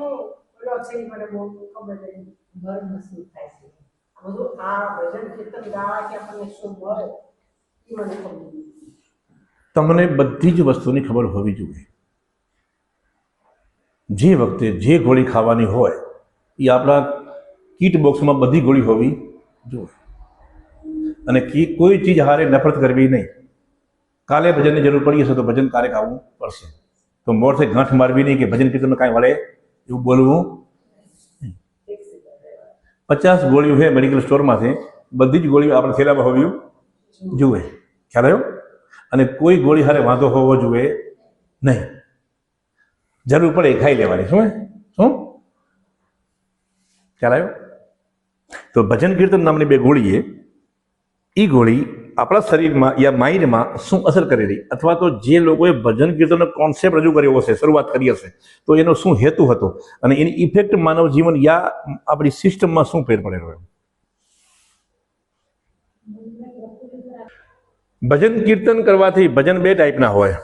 શું ઓલો છે મને બહુ ખબર નથી ઘરમાં મસૂર થાય છે. બધું આ ભજન કીર્તન ગાવાથી આપણને શું મળે એ મને ખબર તમને બધી જ વસ્તુની ખબર હોવી જોઈએ. જે વખતે જે ગોળી ખાવાની હોય એ આપણા કીટ બોક્સમાં બધી ગોળી હોવી જોઈએ. અને કોઈ ચીજ હારે નફરત કરવી નહીં. કાલે ભજનની જરૂર પડી હશે તો ભજન ક્યારેક ખાવું પડશે. તો મોરથી ગાંઠ મારવી નહીં કે ભજન કીર્તનમાં કાંઈ વળે એવું બોલવું? પચાસ ગોળીઓ છે મેડિકલ સ્ટોરમાંથી બધી જ ગોળીઓ આપણે થેલામાં હોવી જુએ. ખ્યાલ આવ્યો? અને કોઈ ગોળી હારે વાંધો હોવો જોઈએ નહીં. જરૂર પડે ખાઈ લેવાની. શું? શું? ખ્યાલ આવ્યો? તો ભજન કીર્તન નામની બે ગોળી એ ગોળી આપણા શરીરમાં યા માઇન્ડમાં શું અસર કરી રહી? અથવા તો જે લોકોએ ભજન કીર્તનનો કોન્સેપ્ટ રજૂ કર્યો હશે, શરૂઆત કરી હશે, તો એનો શું હેતુ હતો? અને એની ઇફેક્ટ માનવ જીવન યા આપણી સિસ્ટમમાં શું ફેર પડેલો ભજન કીર્તન કરવાથી ભજન બે ટાઈપના હોય.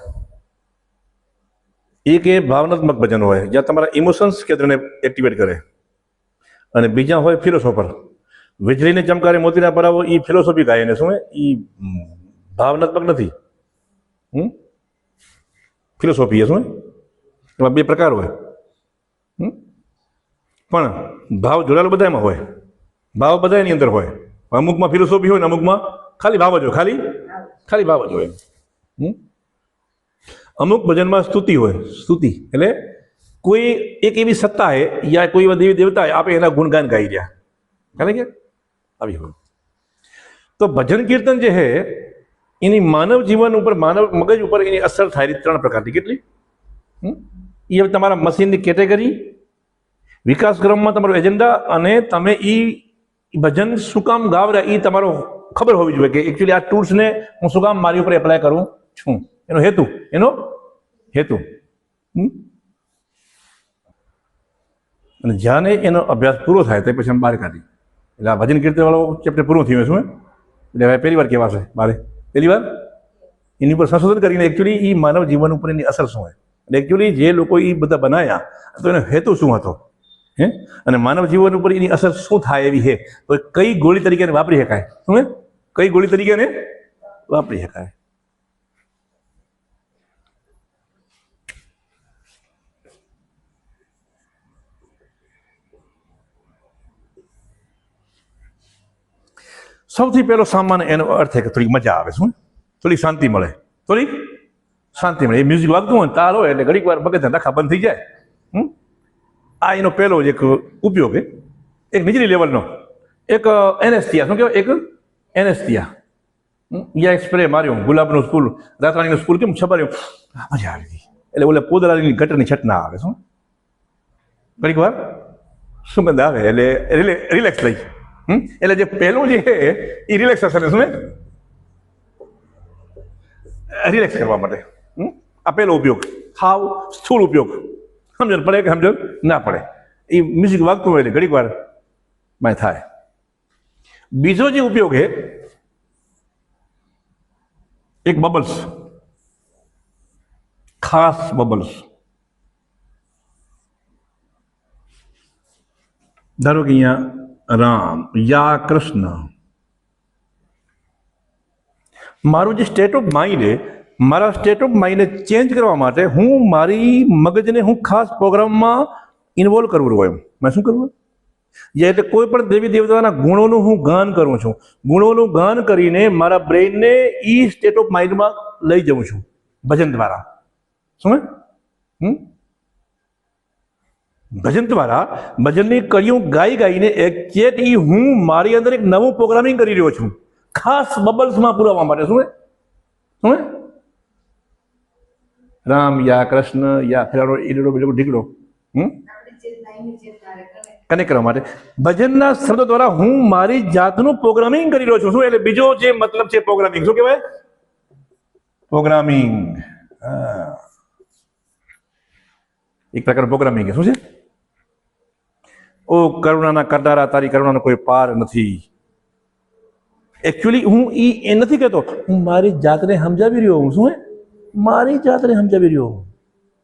એક એ ભાવનાત્મક ભજન હોય, જ્યાં તમારા ઇમોશન્સ કેન્દ્રને એક્ટિવેટ કરે. અને બીજા હોય ફિલોસોફર વીજળીને ચમકારે મોતીના પરાવો એ ફિલોસોફી ગાય એને શું એ? ભાવનાત્મક નથી. હમ? ફિલોસોફી એ શું? એમાં બે પ્રકાર હોય. હમ? પણ ભાવ જોડાયેલો બધામાં હોય. ભાવ બધા એની અંદર હોય. અમુકમાં ફિલોસોફી હોય ને અમુકમાં ખાલી ભાવ જ હોય, ખાલી? ખાલી ભાવ જ હોય. હમ? અમુક ભજનમાં સ્તુતિ હોય. સ્તુતિ એટલે કોઈ એક એવી સત્તા હે યા કોઈ એવા દેવી દેવતા હે, આપે એના ગુણગાન ગાઈ રહ્યા. કારણ કે આવી હોય. તો ભજન કીર્તન જે છે એની માનવ જીવન ઉપર, માનવ મગજ ઉપર એની અસર થાય ત્રણ પ્રકારની. કેટલી? એ હવે તમારા મશીનની કેટેગરી, વિકાસ ક્રમમાં તમારો એજન્ડા અને તમે એ ભજન શું કામ ગાવ રહ્યા એ તમારો ખબર હોવી જોઈએ કે એકચ્યુઅલી આ ટૂલ્સને હું શું કામ મારી ઉપર એપ્લાય કરું છું. એનો હેતુ એનો હેતુ? અને જ્યારે એનો અભ્યાસ પૂરો થાય, તે પછી બહાર કાઢી એટલે આ ભજન કીર્તન વાળો ચેપ્ટર પૂરું થયું શું એટલે હવે પહેલી વાર કહેવાશે મારે. પહેલી વાર? એની ઉપર સંશોધન કરીને એકચ્યુઅલી એ માનવ જીવન ઉપર એની અસર શું હોય અને એકચ્યુઅલી જે લોકો એ બધા બનાવ્યા તો એનો હેતુ શું હતો? હે? અને માનવ જીવન ઉપર એની અસર શું થાય એવી છે તો કઈ ગોળી તરીકે વાપરી શકાય. શું હે? કઈ ગોળી તરીકે વાપરી શકાય? સૌથી પહેલો સામાન્ય એનો અર્થ કે થોડી મજા આવે, શું? થોડી શાંતિ મળે. થોડી શાંતિ મળે. એ મ્યુઝિક વાગતું હોય તાર હોય એટલે ઘડીક વાર મગજના ડખા બંધ થઈ જાય. હમ? આ એનો પહેલો જ એક ઉપયોગ છે. એક નીચલી લેવલનો એક એનેસ્થિયા. શું કહેવાય? એક એનેસ્થિયા. યા એક સ્પ્રે માર્યો. ગુલાબનું સ્કૂલ રાતરાણીનું સ્કૂલ કેમ છપાર્યું? મજા આવી ગઈ. એટલે ઓલે પોદરાની ગટરની છટ ના આવે, શું? ઘડીક વાર સુગંધ આવે એટલે રિલેક્સ થઈ? એટલે જે પહેલું જે છે એ રિલેક્સેશન શું રિલેક્સ કરવા માટે. હમ? આ પહેલો ઉપયોગ. ખાવ, સ્થૂળ ઉપયોગ. સમજણ પડે કે સમજણ ના પડે? એ મ્યુઝિક વાગતું હોય એટલે ઘડીક વારમાં થાય. બીજો જે ઉપયોગ છે, એક બબલ્સ ખાસ બબલ્સ ધારો કે અહીંયા રામ યા કૃષ્ણ. મારું જે સ્ટેટ ઓફ માઇન્ડ મારા સ્ટેટ ઓફ માઇન્ડને ચેન્જ કરવા માટે હું મારી મગજને હું ખાસ પ્રોગ્રામમાં ઇન્વોલ્વ કરવું હોય એમ. મેં શું કરવું જે એટલે કોઈ પણ દેવી દેવતાના ગુણોનું હું ગાન કરું છું. ગુણોનું ગાન કરીને મારા બ્રેઇનને એ સ્ટેટ ઓફ માઇન્ડમાં લઈ જાઉં છું. ભજન દ્વારા. શું? હમ? ભજન દ્વારા ભજનની કડીઓ ગાઈ ગાઈને એક્ચેટ ઈ હું મારી અંદર એક નવું પ્રોગ્રામિંગ કરી રહ્યો છું. ખાસ બબલ્સમાં પુરાવા માટે, શું? શું રામ યા કૃષ્ણ યા ફેરાડો ઈડો બીજો ઢીકડો? હમ? કનેક્ટ કરવા માટે. ભજનના શબ્દો દ્વારા હું મારી જાતનું પ્રોગ્રામિંગ કરી રહ્યો છું. શું એટલે બીજો જે મતલબ છે પ્રોગ્રામિંગ શું કહેવાય? પ્રોગ્રામિંગ એક પ્રકારનું પ્રોગ્રામિંગ શું છે? ઓ કરુણાના કરનારા, તારી કરુણાનો કોઈ પાર નથી. એકચ્યુઅલી હું ઈ એ નથી કહેતો. હું મારી જાતને સમજાવી રહ્યો હું શું મારી જાતને સમજાવી રહ્યો હું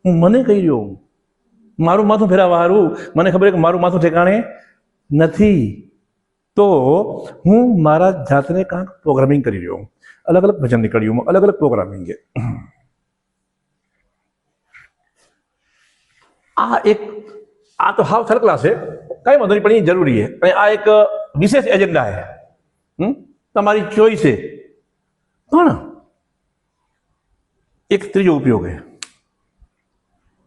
હું મને કહી રહ્યો હું મારું માથું ફેરવવા હારું. મને ખબર કે મારું માથું ઠેકાણે નથી. તો હું મારા જાતને કાંક પ્રોગ્રામિંગ કરી રહ્યો હું અલગ અલગ ભજન નીકળ્યું અલગ અલગ પ્રોગ્રામિંગ છે આ એક, આ તો હાવ થર્ડ ક્લાસ છે. કાંઈ વાંધો નહીં, પણ એ જરૂરી છે. અને આ એક વિશેષ એજન્ડા છે. હમ? તમારી ચોઈસ છે. પણ એક ત્રીજો ઉપયોગ છે.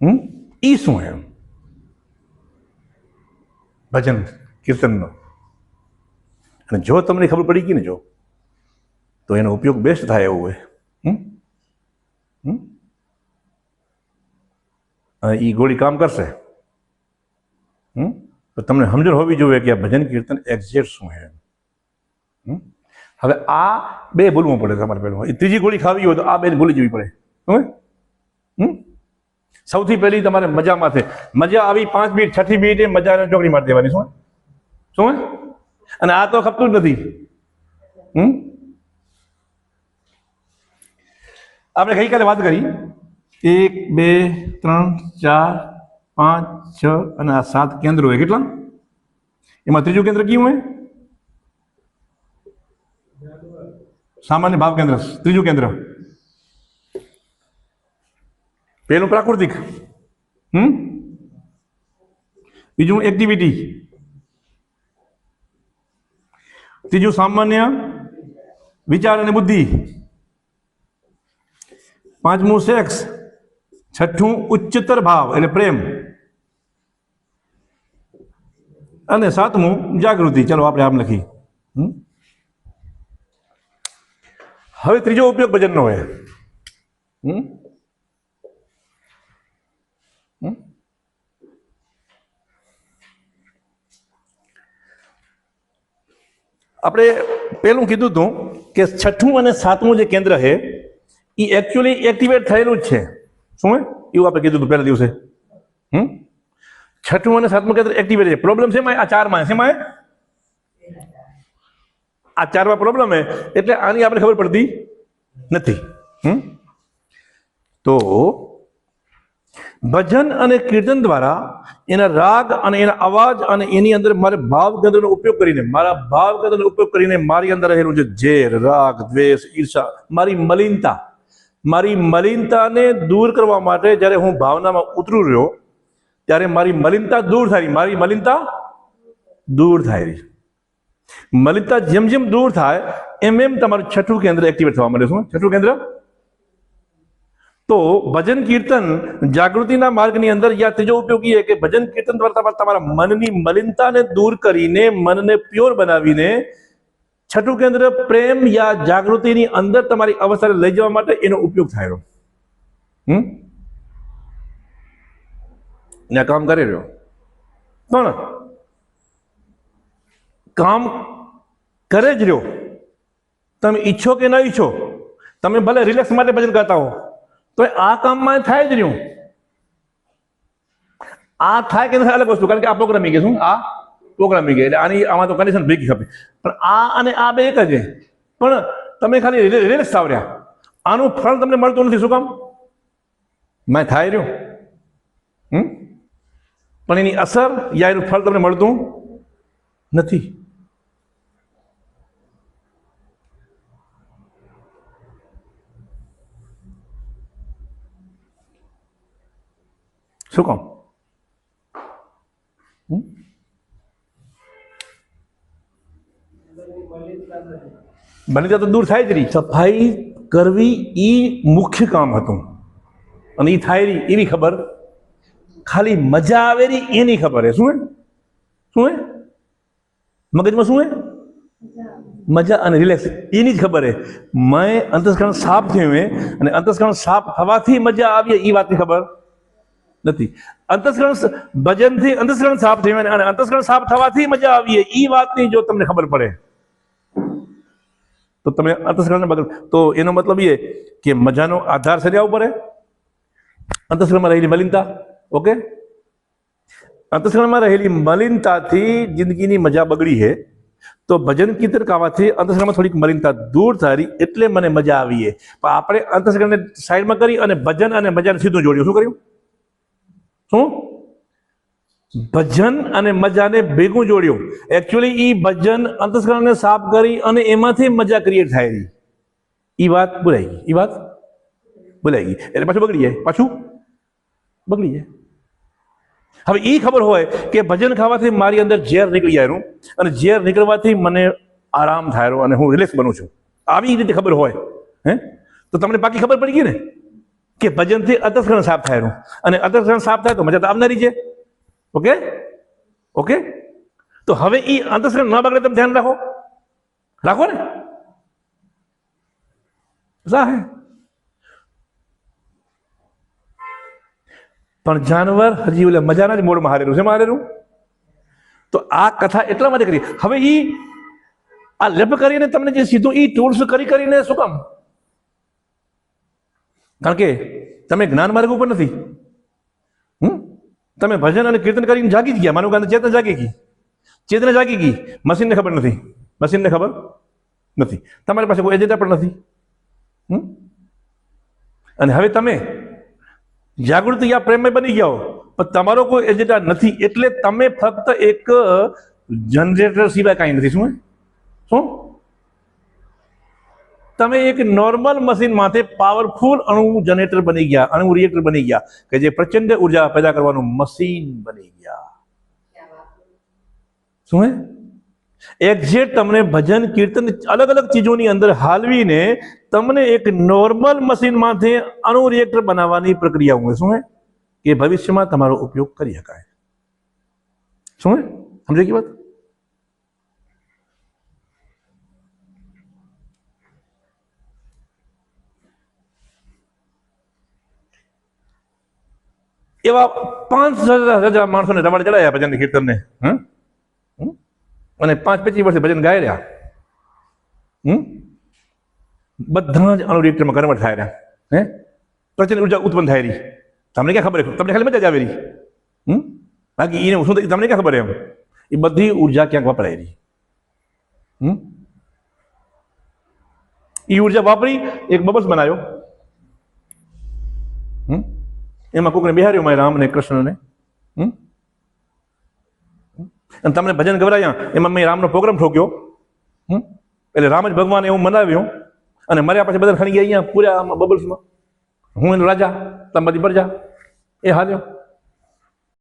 હમ? ઈ શું છે? ભજન, કીર્તનનો. અને જો તમને ખબર પડી ગઈ ને જો, તો એનો ઉપયોગ બેસ્ટ થાય એવું હોય હમ? હમ? એ ગોળી કામ કરશે. હમ? તો તમને સમજણ હોવી જોઈએ કે આ ભજન કીર્તન એક્ઝેક્ટ શું છે? હવે આ બે ભૂલવું પડે તમારે પહેલું. એ ત્રીજી ગોળી ખાવી હોય તો આ બે ભૂલી જવી પડે. હવે સૌથી પહેલી તમારે મજા માથે. મજા આવી પાંચ મિનિટ છઠ્ઠી મિનિટે મજાને ચોકડી મારી દેવાની, શું શું અને આ તો ખપતું જ નથી. હમ? આપણે ગઈકાલે વાત કરી. એક, બે, ત્રણ, ચાર પાંચ, છ અને આ સાત કેન્દ્રો હોય. કેટલા? એમાં ત્રીજું કેન્દ્ર કયું હોય? સામાન્ય ભાવ કેન્દ્ર. ત્રીજું કેન્દ્ર. પહેલું પ્રાકૃતિક. હમ? બીજું એક્ટિવિટી ત્રીજું સામાન્ય વિચાર અને બુદ્ધિ. પાંચમું સેક્સ છઠ્ઠું ઉચ્ચતર ભાવ એટલે પ્રેમ. અને સાતમું, જાગૃતિ. ચલો આપણે આમ લખી? હવે ત્રીજો ઉપયોગ ભજનનો હોય? આપણે પેલું કીધું હતું કે છઠ્ઠું અને સાતમું જે કેન્દ્ર છે એ એકચ્યુઅલી એક્ટિવેટ થયેલું જ છે. શું એવું આપણે કીધું હતું પહેલા દિવસે. હમ? છઠ્ઠું અને સાતમું કેન્દ્ર એક્ટિવેટ છે પ્રોબ્લેમ છે? આ ચારમાં. શેમાં? આ ચારમાં પ્રોબ્લેમ હે એટલે આની આપણે ખબર પડતી નથી. હમ? તો ભજન અને કીર્તન દ્વારા એના રાગ અને એના અવાજ અને એની અંદર મારે ભાવ કેન્દ્રનો ઉપયોગ કરીને, મારા ભાવ કેન્દ્રનો ઉપયોગ કરીને મારી અંદર રહેલું છે ઝેર, રાગ, દ્વેષ, ઈર્ષા, મારી મલિનતા, મારી મલિનતાને દૂર કરવા માટે જ્યારે હું ભાવનામાં ઉતરું રહ્યો ત્યારે મારી મલિનતા દૂર થાય મારી મલિનતા દૂર થાય મલિનતા જેમ જેમ દૂર થાય, એમ એમ તમારું છઠ્ઠું કેન્દ્ર એક્ટિવેટ થવા મળે શું છઠ્ઠું કેન્દ્ર? તો ભજન કીર્તન જાગૃતિના માર્ગની અંદર યા ત્રીજો ઉપયોગી છે કે ભજન કીર્તન દ્વારા તમારે તમારા મનની મલિનતાને દૂર કરીને મનને પ્યોર બનાવીને છઠ્ઠું કેન્દ્ર પ્રેમ યા જાગૃતિની અંદર તમારી અવસ્થાને લઈ જવા માટે એનો ઉપયોગ થાય હમ? ને કામ કરી રહ્યો. પણ કામ કરે જ રહ્યો. તમે ઈચ્છો કે ન ઈચ્છો તમે ભલે રિલેક્સ માટે ભજન કરતા હો તો આ કામમાં થાય જ રહ્યું. આ થાય કે અલગ વસ્તુ કારણ કે આ પ્રોગ્રામિંગ છે શું? આ પ્રોગ્રામિંગ એટલે આની આમાં તો કન્ડિશન ભેગી ખપે પણ આ અને આ બે એક જ છે. પણ તમે ખાલી રિલેક્સ સાવર્યા આનું ફળ તમને મળતું નથી શું કામ? મેં થાય રહ્યું. હમ? પણ એની અસર યા એનું ફળ તમને મળતું નથી. શું કહું? બની તો દૂર થાય જ રહી. સફાઈ કરવી એ મુખ્ય કામ હતું. અને એ થાય રહી એવી ખબર ખાલી મજા આવે રહી એની ખબર હે. શું હે? શું હે? મગજમાં શું હે? મજા અને રિલેક્સ એની જ ખબર હે. મેં અંતસ્કરણ સાફ થયું હે અને અંતસ્કરણ સાફ થવાથી મજા આવી એ વાતની ખબર નથી. અંતસ્કરણ ભજનથી અંતસ્કરણ સાફ થયું અને અંતસ્કરણ સાફ થવાથી મજા આવી એ વાતની જો તમને ખબર પડે, તો તમે અંતસ્કરણને બગડ તો એનો મતલબ એ કે મજાનો આધાર સર્યા ઉપર અંતસ્કરણમાં રહેલી મલિનતા ઓકે? અંતસ્કરણમાં રહેલી મલિનતાથી જિંદગીની મજા બગડી છે તો ભજન કીર્તન ગાવાથી અંતસ્કરણમાં થોડીક મલિનતા દૂર થાય એટલે મને મજા આવી છે પણ આપણે અંતસ્કરણને સાઈડમાં કરી અને ભજન અને મજાને સીધું જોડ્યું. શું કર્યું? શું? ભજન અને મજાને ભેગું જોડ્યું. એકચ્યુઅલી એ ભજન અંતસ્કરણને સાફ કરી અને એમાંથી મજા ક્રિએટ થાય એ વાત ભૂલાઈ ગઈ. એ વાત ભૂલાઈ ગઈ. એટલે પાછું બગડી જાય. પાછું? બગડી જાય. હવે એ ખબર હોય કે ભજન ખાવાથી મારી અંદર ઝેર નીકળી જાય અને ઝેર નીકળવાથી મને આરામ થાય અને હું રિલેક્સ બનું છું. આવી રીતે ખબર હોય, હે? તો તમને બાકી ખબર પડી ગઈ ને? કે ભજનથી અતસ્કરણ સાફ થાય અને અતસ્કરણ સાફ થાય તો મજા તો આવનારી છે. ઓકે? ઓકે? તો હવે એ અંતસ્કરણ ન બગડે તમે ધ્યાન રાખો. રાખો ને? જા પણ જાનવર હજી ઓલે મજાના જ મોડમાં હારેલું છે. હારેલું? તો આ કથા એટલા માટે કરી. હવે એ આ લેપ કરીને તમને જે સીધું એ ટૂલ્સ કરી કરીને શું કામ? કારણ કે તમે જ્ઞાન માર્ગ ઉપર નથી. હમ? તમે ભજન અને કીર્તન કરીને જાગી જ ગયા. માનું ગાંધી ચેતન જાગી ગઈ. ચેતન જાગી ગઈ. મશીનને ખબર નથી. મશીનને ખબર નથી. તમારી પાસે કોઈ એજન્ડા પણ નથી. હમ? અને હવે તમે જાગૃતિ યા પ્રેમમય બની ગયા પણ તમારો કોઈ એજન્ડા નથી. એટલે તમે ફક્ત એક જનરેટર સિવાય કાંઈ નથી. શું? શું? તમે એક નોર્મલ મશીન માથે પાવરફુલ અણુ જનરેટર બની ગયા અણુ રિએક્ટર બની ગયા કે જે પ્રચંડ ઊર્જા પેદા કરવાનું મશીન બની ગયા. શું હે એક્ઝેક્ટ તમને ભજન, કીર્તન અલગ અલગ ચીજોની અંદર હાલવીને તમને એક નોર્મલ મશીનમાંથી અણુ રિએક્ટર બનાવવાની પ્રક્રિયા હું શું હે? કે ભવિષ્યમાં તમારો ઉપયોગ કરી શકાય. શું હે? સમજે કે વાત? એવા પાંચ હજાર હજાર માણસોને રવાડ ચડાયા ભજન કીર્તનને. હમ? અને પાંચ પચીસ વર્ષે ભજન ગાય રહ્યા હમ? બધા જ અણુ રિએક્ટરમાં કન્વર્ટ થાય રહ્યા. હે? પ્રચંડ ઊર્જા ઉત્પન્ન થાય રહી. તમને ક્યાં ખબર તમને ખાલી મજા જ આવે રહી. હમ? બાકી એને શું તમને ક્યાં ખબર એમ? એ બધી ઊર્જા ક્યાંક વપરાય રહી. હમ? એ ઊર્જા વાપરી, એક બબલ્સ બનાવ્યો. હમ? એમાં કોકને બિહાર્યો, મારે રામ ને કૃષ્ણને. હમ? અને તમને ભજન ગવરાયા એમાં મેં રામનો પ્રોગ્રામ ઠોક્યો. હમ? એટલે રામ જ ભગવાન એવું મનાવ્યો. અને મર્યા પછી બધા ખણી ગયા અહીંયા પૂરા બબલ્સમાં. હું એનો રાજા તમે બધી પ્રજા એ હાલ્યો.